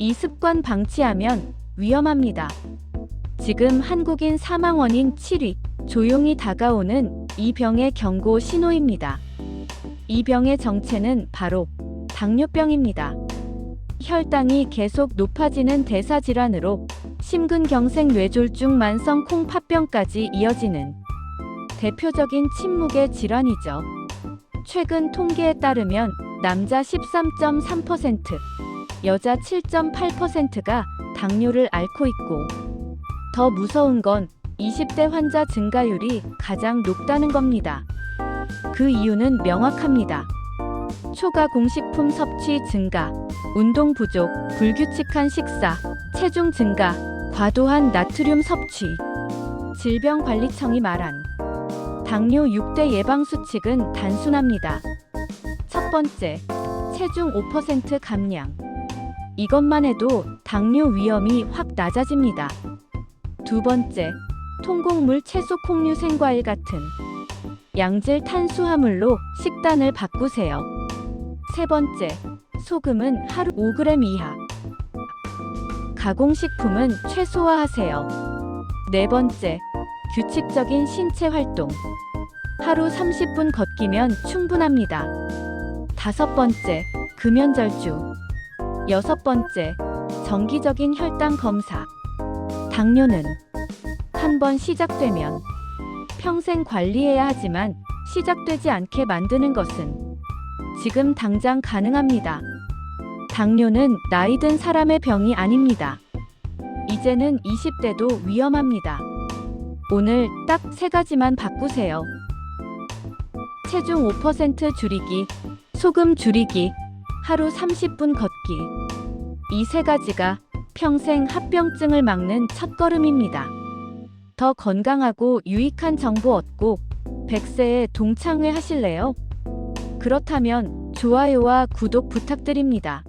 이 습관 방치하면 위험합니다. 지금 한국인 사망 원인 7위, 조용히 다가오는 이 병의 경고 신호입니다. 이 병의 정체는 바로 당뇨병입니다. 혈당이 계속 높아지는 대사질환으로 심근경색 뇌졸중 만성 콩팥병까지 이어지는 대표적인 침묵의 질환이죠. 최근 통계에 따르면 남자 13.3%, 여자 7.8%가 당뇨를 앓고 있고 더 무서운 건 20대 환자 증가율이 가장 높다는 겁니다. 그 이유는 명확합니다. 초과 공식품 섭취 증가, 운동 부족, 불규칙한 식사, 체중 증가, 과도한 나트륨 섭취. 질병관리청이 말한 당뇨 6대 예방 수칙은 단순합니다. 첫 번째, 체중 5% 감량. 이것만 해도 당뇨 위험이 확 낮아집니다. 두 번째, 통곡물 채소 콩류 생과일 같은 양질 탄수화물로 식단을 바꾸세요. 세 번째, 소금은 하루 5g 이하. 가공식품은 최소화하세요. 네 번째, 규칙적인 신체 활동. 하루 30분 걷기면 충분합니다. 다섯 번째, 금연절주. 여섯 번째, 정기적인 혈당 검사. 당뇨는 한 번 시작되면 평생 관리해야 하지만 시작되지 않게 만드는 것은 지금 당장 가능합니다. 당뇨는 나이 든 사람의 병이 아닙니다. 이제는 20대도 위험합니다. 오늘 딱 세 가지만 바꾸세요. 체중 5% 줄이기, 소금 줄이기, 하루 30분 걷기. 이 세 가지가 평생 합병증을 막는 첫걸음입니다. 더 건강하고 유익한 정보 얻고 100세에 동창회 하실래요? 그렇다면 좋아요와 구독 부탁드립니다.